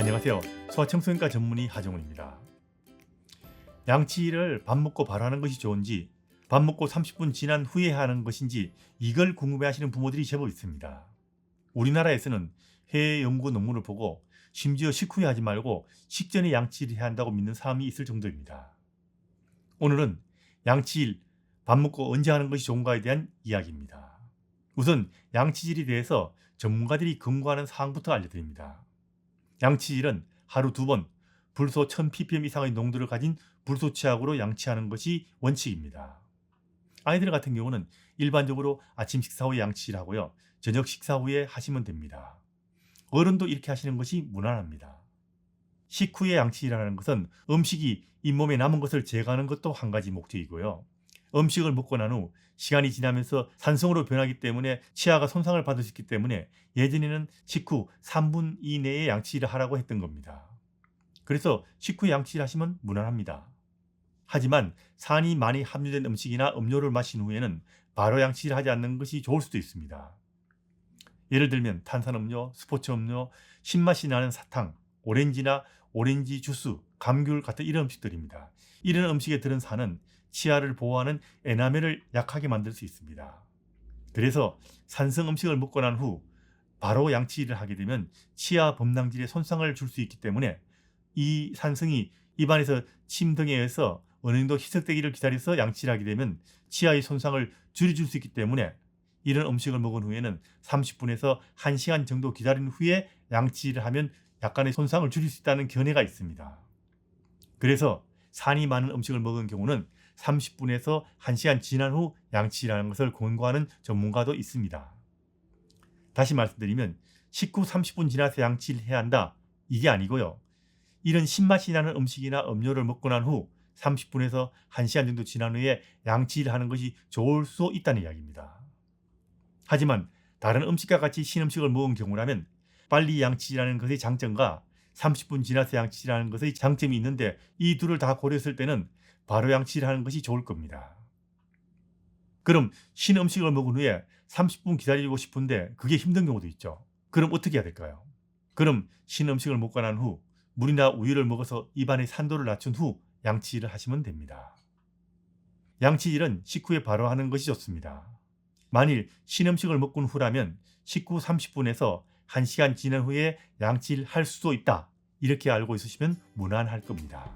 안녕하세요. 소아청소년과 전문의 하정훈입니다. 양치를 밥 먹고 바로 하는 것이 좋은지 밥 먹고 30분 지난 후에 하는 것인지 이걸 궁금해하시는 부모들이 제법 있습니다. 우리나라에서는 해외 연구 논문을 보고 심지어 식후에 하지 말고 식전에 양치를 해야 한다고 믿는 사람이 있을 정도입니다. 오늘은 양치일 밥 먹고 언제 하는 것이 좋은가에 대한 이야기입니다. 우선 양치질에 대해서 전문가들이 권고하는 사항부터 알려드립니다. 양치질은 하루 두 번 불소 1000ppm 이상의 농도를 가진 불소 치약으로 양치하는 것이 원칙입니다. 아이들 같은 경우는 일반적으로 아침 식사 후에 양치질 하고요. 저녁 식사 후에 하시면 됩니다. 어른도 이렇게 하시는 것이 무난합니다. 식후에 양치질하는 것은 음식이 잇몸에 남은 것을 제거하는 것도 한 가지 목적이고요. 음식을 먹고 난 후 시간이 지나면서 산성으로 변하기 때문에 치아가 손상을 받을 수 있기 때문에 예전에는 식후 3분 이내에 양치질을 하라고 했던 겁니다. 그래서 식후 양치질 하시면 무난합니다. 하지만 산이 많이 함유된 음식이나 음료를 마신 후에는 바로 양치질 하지 않는 것이 좋을 수도 있습니다. 예를 들면 탄산음료, 스포츠 음료, 신맛이 나는 사탕, 오렌지나 오렌지 주스, 감귤 같은 이런 음식들입니다. 이런 음식에 들은 산은 치아를 보호하는 에나멜을 약하게 만들 수 있습니다. 그래서 산성 음식을 먹고 난 후 바로 양치질을 하게 되면 치아 범낭질에 손상을 줄 수 있기 때문에 이 산성이 입안에서 침 등에 의해서 어느 정도 희석되기를 기다려서 양치를 하게 되면 치아의 손상을 줄여줄 수 있기 때문에 이런 음식을 먹은 후에는 30분에서 1시간 정도 기다린 후에 양치를 하면 약간의 손상을 줄일 수 있다는 견해가 있습니다. 그래서 산이 많은 음식을 먹은 경우는 30분에서 1시간 지난 후 양치라는 것을 권고하는 전문가도 있습니다. 다시 말씀드리면 식후 30분 지나서 양치를 해야 한다. 이게 아니고요. 이런 신맛이 나는 음식이나 음료를 먹고 난 후 30분에서 1시간 정도 지난 후에 양치를 하는 것이 좋을 수 있다는 이야기입니다. 하지만 다른 음식과 같이 신음식을 먹은 경우라면 빨리 양치라는 것의 장점과 30분 지나서 양치라는 것의 장점이 있는데 이 둘을 다 고려했을 때는 바로 양치를 하는 것이 좋을 겁니다. 그럼 신 음식을 먹은 후에 30분 기다리고 싶은데 그게 힘든 경우도 있죠. 그럼 어떻게 해야 될까요? 그럼 신 음식을 먹고 난 후 물이나 우유를 먹어서 입안의 산도를 낮춘 후 양치질을 하시면 됩니다. 양치질은 식후에 바로 하는 것이 좋습니다. 만일 신음식을 먹고 후라면 식후 30분에서 1시간 지난 후에 양치를 할 수도 있다. 이렇게 알고 있으시면 무난할 겁니다.